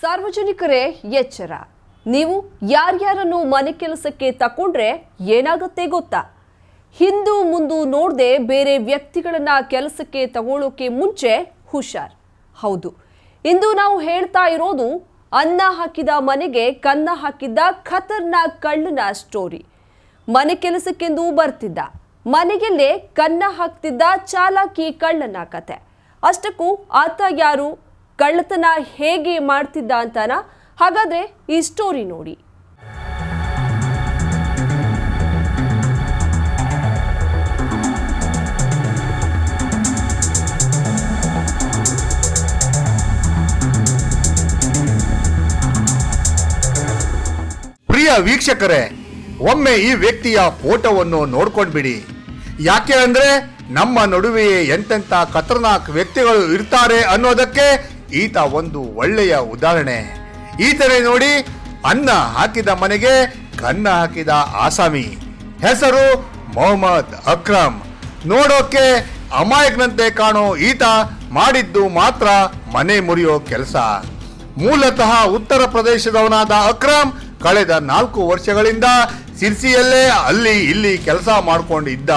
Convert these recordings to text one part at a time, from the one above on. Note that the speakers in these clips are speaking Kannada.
ಸಾರ್ವಜನಿಕರೇ, ಎಚ್ಚರ. ನೀವು ಯಾರ್ಯಾರನ್ನು ಮನೆ ಕೆಲಸಕ್ಕೆ ತಕೊಂಡ್ರೆ ಏನಾಗುತ್ತೆ ಗೊತ್ತಾ? ಹಿಂದು ಮುಂದು ನೋಡದೆ ಬೇರೆ ವ್ಯಕ್ತಿಗಳನ್ನ ಕೆಲಸಕ್ಕೆ ತಗೊಳ್ಳೋಕೆ ಮುಂಚೆ ಹುಷಾರ್. ಹೌದು. ಇಂದು ನಾವು ಹೇಳ್ತಾ ಇರೋದು, ಅನ್ನ ಹಾಕಿದ ಮನೆಗೆ ಕನ್ನ ಹಾಕಿದ್ದ ಖತರ್ನಾಕ್ ಕಳ್ಳನ ಸ್ಟೋರಿ ಮನೆ ಕೆಲಸಕ್ಕೆಂದು ಬರ್ತಿದ್ದ. ಮನೆಯಲ್ಲೇ ಕನ್ನ ಹಾಕ್ತಿದ್ದ ಚಾಲಾಕಿ ಕಳ್ಳನ ಕತೆ. ಅಷ್ಟಕ್ಕೂ ಆತ ಯಾರು? ಕಳ್ಳತನ ಹೇಗೆ ಮಾಡ್ತಿದ್ದ ಅಂತಾನ? ಹಾಗಾದ್ರೆ ಈ ಸ್ಟೋರಿ ನೋಡಿ. ಪ್ರಿಯ ವೀಕ್ಷಕರೇ, ಒಮ್ಮೆ ಈ ವ್ಯಕ್ತಿಯ ಫೋಟೋವನ್ನು ನೋಡ್ಕೊಂಡ್ಬಿಡಿ. ಯಾಕೆ ಅಂದ್ರೆ ನಮ್ಮ ನಡುವೆಯೇ ಎಂತೆಂಥ ಖತರ್ನಾಕ್ ವ್ಯಕ್ತಿಗಳು ಇರ್ತಾರೆ ಅನ್ನೋದಕ್ಕೆ ಈತ ಒಂದು ಒಳ್ಳೆಯ ಉದಾಹರಣೆ. ಈತನೇ ನೋಡಿ ಅನ್ನ ಹಾಕಿದ ಮನೆಗೆ ಕನ್ನ ಹಾಕಿದ ಆಸಾಮಿ. ಹೆಸರು ಮೊಹಮ್ಮದ್ ಅಕ್ರಮ್. ನೋಡೋಕೆ ಅಮಾಯಕನಂತೆ ಕಾಣೋ ಈತ ಮಾಡಿದ್ದು ಮಾತ್ರ ಮನೆ ಮುರಿಯೋ ಕೆಲಸ. ಮೂಲತಃ ಉತ್ತರ ಪ್ರದೇಶದವನಾದ ಅಕ್ರಮ್ ಕಳೆದ ನಾಲ್ಕು ವರ್ಷಗಳಿಂದ ಸಿರ್ಸಿಯಲ್ಲೇ ಅಲ್ಲಿ ಇಲ್ಲಿ ಕೆಲಸ ಮಾಡ್ಕೊಂಡಿದ್ದ.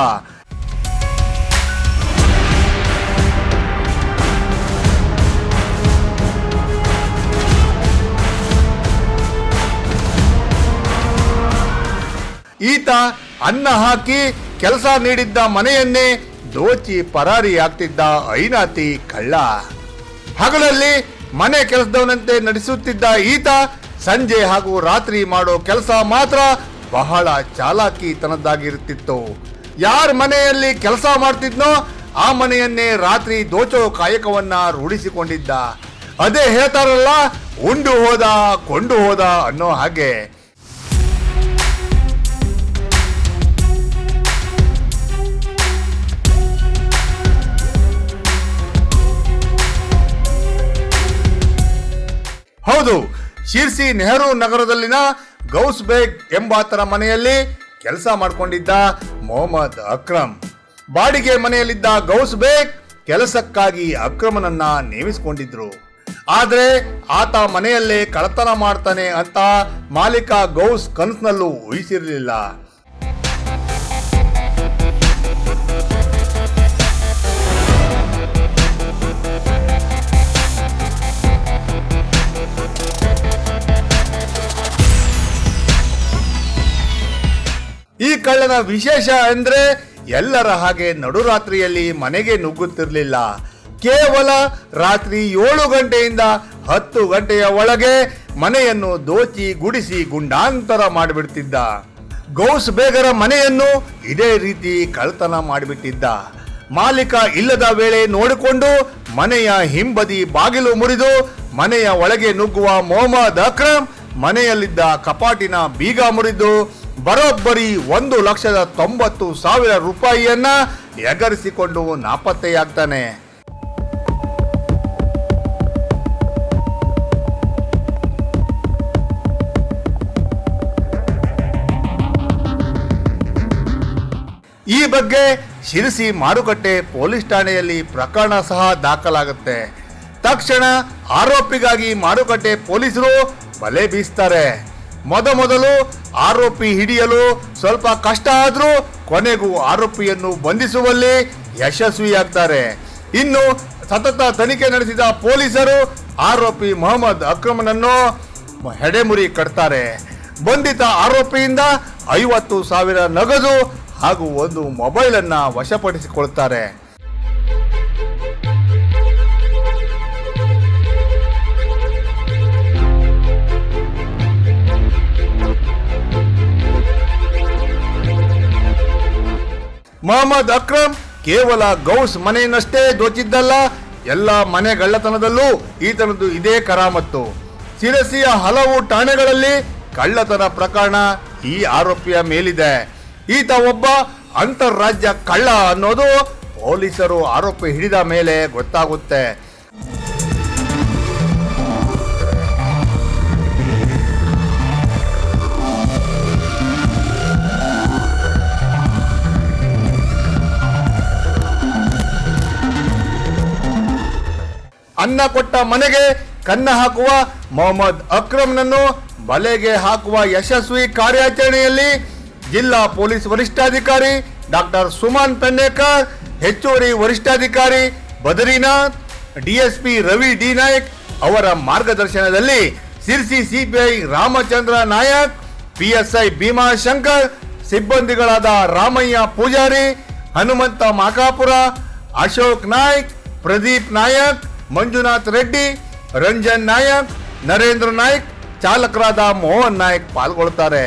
ಈತ ಅನ್ನ ಹಾಕಿ ಕೆಲಸ ನೀಡಿದ್ದ ಮನೆಯನ್ನೇ ದೋಚಿ ಪರಾರಿಯಾಗ್ತಿದ್ದ ಐನಾತಿ ಕಳ್ಳ. ಹಗಲಲ್ಲಿ ಮನೆ ಕೆಲಸದವನಂತೆ ನಡೆಸುತ್ತಿದ್ದ ಈತ ಸಂಜೆ ಹಾಗೂ ರಾತ್ರಿ ಮಾಡೋ ಕೆಲಸ ಮಾತ್ರ ಬಹಳ ಚಾಲಾಕಿತನದ್ದಾಗಿರುತ್ತಿತ್ತು. ಯಾರ ಮನೆಯಲ್ಲಿ ಕೆಲಸ ಮಾಡ್ತಿದ್ನೋ ಆ ಮನೆಯನ್ನೇ ರಾತ್ರಿ ದೋಚೋ ಕಾಯಕವನ್ನ ರೂಢಿಸಿಕೊಂಡಿದ್ದ. ಅದೇ ಹೇಳ್ತಾರಲ್ಲ, ಉಂಡು ಹೋದ ಕೊಂಡು ಹೋದ ಅನ್ನೋ ಹಾಗೆ. ಶಿರ್ಸಿ ನೆಹರು ನಗರದಲ್ಲಿನ ಗೌಸ್ ಬೇಗ್ ಎಂಬಾತರ ಮನೆಯಲ್ಲಿ ಕೆಲಸ ಮಾಡಿಕೊಂಡಿದ್ದ ಮೊಹಮ್ಮದ್ ಅಕ್ರಮ್. ಬಾಡಿಗೆ ಮನೆಯಲ್ಲಿದ್ದ ಗೌಸ್ ಬೇಗ್ ಕೆಲಸಕ್ಕಾಗಿ ಅಕ್ರಮನನ್ನ ನೇಮಿಸಿಕೊಂಡಿದ್ರು. ಆದರೆ ಆತ ಮನೆಯಲ್ಲೇ ಕಳತನ ಮಾಡ್ತಾನೆ ಅಂತ ಮಾಲೀಕ ಗೌಸ್ ಕನಸಿನಲ್ಲೂ ಊಹಿಸಿರಲಿಲ್ಲ ಈ ಕಳ್ಳನ ವಿಶೇಷ ಅಂದ್ರೆ ಎಲ್ಲರ ಹಾಗೆ ನಡುರಾತ್ರಿಯಲ್ಲಿ ಮನೆಗೆ ನುಗ್ಗುತ್ತಿರಲಿಲ್ಲ. ಕೇವಲ ರಾತ್ರಿ ಏಳು ಗಂಟೆಯಿಂದ ಹತ್ತು ಗಂಟೆಯ ಒಳಗೆ ಮನೆಯನ್ನು ದೋಚಿ ಗುಡಿಸಿ ಗುಂಡಾಂತರ ಮಾಡಿಬಿಡ್ತಿದ್ದ. ಗೌಸ್ ಬೇಗರ ಮನೆಯನ್ನು ಇದೇ ರೀತಿ ಕಳ್ತನ ಮಾಡಿಬಿಟ್ಟಿದ್ದ. ಮಾಲೀಕ ಇಲ್ಲದ ವೇಳೆ ನೋಡಿಕೊಂಡು ಮನೆಯ ಹಿಂಬದಿ ಬಾಗಿಲು ಮುರಿದು ಮನೆಯ ಒಳಗೆ ನುಗ್ಗುವ ಮೊಹಮ್ಮದ್ ಅಕ್ರಮ್ ಮನೆಯಲ್ಲಿದ್ದ ಕಪಾಟಿನ ಬೀಗ ಮುರಿದು ಬರೋಬ್ಬರಿ ಒಂದು ಲಕ್ಷದ ತೊಂಬತ್ತು ಸಾವಿರ ರೂಪಾಯಿಯನ್ನ ಎಗರಿಸಿಕೊಂಡು ನಾಪತ್ತೆಯಾಗ್ತಾನೆ. ಈ ಬಗ್ಗೆ ಶಿರಸಿ ಮಾರುಕಟ್ಟೆ ಪೊಲೀಸ್ ಠಾಣೆಯಲ್ಲಿ ಪ್ರಕರಣ ಸಹ ದಾಖಲಾಗುತ್ತೆ. ತಕ್ಷಣ ಆರೋಪಿಗಾಗಿ ಮಾರುಕಟ್ಟೆ ಪೊಲೀಸರು ಬಲೆ ಬೀಸ್ತಾರೆ. ಮೊದಮೊದಲು ಆರೋಪಿ ಹಿಡಿಯಲು ಸ್ವಲ್ಪ ಕಷ್ಟ ಆದರೂ ಕೊನೆಗೂ ಆರೋಪಿಯನ್ನು ಬಂಧಿಸುವಲ್ಲಿ ಯಶಸ್ವಿಯಾಗ್ತಾರೆ. ಇನ್ನು ಸತತ ತನಿಖೆ ನಡೆಸಿದ ಪೊಲೀಸರು ಆರೋಪಿ ಮೊಹಮ್ಮದ್ ಅಕ್ರಮನನ್ನು ಹೆಡೆಮುರಿ ಕಟ್ತಾರೆ. ಬಂಧಿತ ಆರೋಪಿಯಿಂದ ಐವತ್ತು ಸಾವಿರ ನಗದು ಹಾಗೂ ಒಂದು ಮೊಬೈಲನ್ನು ವಶಪಡಿಸಿಕೊಳ್ತಾರೆ. ಮೊಹಮ್ಮದ್ ಅಕ್ರಮ್ ಕೇವಲ ಗೌಸ್ ಮನೆಯನ್ನಷ್ಟೇ ದೋಚಿದ್ದಲ್ಲ, ಎಲ್ಲ ಮನೆ ಗಳ್ಳತನದಲ್ಲೂ ಈತನದ್ದು ಇದೇ ಕರಾಮತ್ತು. ಶಿರಸಿಯ ಹಲವು ಠಾಣೆಗಳಲ್ಲಿ ಕಳ್ಳತನ ಪ್ರಕರಣ ಈ ಆರೋಪಿಯ ಮೇಲಿದೆ. ಈತ ಒಬ್ಬ ಅಂತಾರಾಜ್ಯ ಕಳ್ಳ ಅನ್ನೋದು ಪೊಲೀಸರು ಆರೋಪಿ ಹಿಡಿದ ಮೇಲೆ ಗೊತ್ತಾಗುತ್ತೆ. ಅನ್ನ ಕೊಟ್ಟ ಮನೆಗೆ ಕನ್ನ ಹಾಕುವ ಮೊಹಮ್ಮದ್ ಅಕ್ರಮ್ನನ್ನು ಬಲೆಗೆ ಹಾಕುವ ಯಶಸ್ವಿ ಕಾರ್ಯಾಚರಣೆಯಲ್ಲಿ ಜಿಲ್ಲಾ ಪೊಲೀಸ್ ವರಿಷ್ಠಾಧಿಕಾರಿ ಡಾಕ್ಟರ್ ಸುಮನ್ ಪೆನ್ನೇಕರ್, ಹೆಚ್ಚುವರಿ ವರಿಷ್ಠಾಧಿಕಾರಿ ಬದರಿನಾಥ್, ಡಿಎಸ್ಪಿ ರವಿ ಡಿ ನಾಯಕ್ ಅವರ ಮಾರ್ಗದರ್ಶನದಲ್ಲಿ ಸಿರ್ಸಿ ಸಿಪಿಐ ರಾಮಚಂದ್ರ ನಾಯಕ್, ಪಿಎಸ್ಐ ಭೀಮಾಶಂಕರ್ ಸಿಬ್ಬಂದಿಗಳಾದ ರಾಮಯ್ಯ ಪೂಜಾರಿ, ಹನುಮಂತ ಮಾಕಾಪುರ, ಅಶೋಕ್ ನಾಯ್ಕ್, ಪ್ರದೀಪ್ ನಾಯಕ್ ಮಂಜುನಾಥ್ ರೆಡ್ಡಿ, ರಂಜನ್ ನಾಯಕ್, ನರೇಂದ್ರ ನಾಯ್ಕ್, ಚಾಲಕರಾದ ಮೋಹನ್ ನಾಯ್ಕ್ ಪಾಲ್ಗೊಳ್ತಾರೆ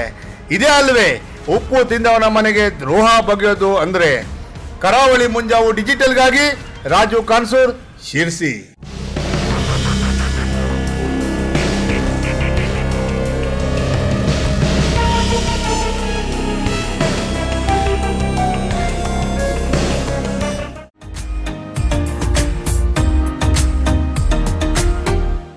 ಇದೇ ಅಲ್ವೇ ಉಪ್ಪು ತಿಂದವನ ಮನೆಗೆ ದ್ರೋಹ ಬಗೆಯೋದು ಅಂದ್ರೆ ಕರಾವಳಿ ಮುಂಜಾವು ಡಿಜಿಟಲ್ಗಾಗಿ ರಾಜು ಕಾನ್ಸೂರ್ ಶಿರ್ಸಿ.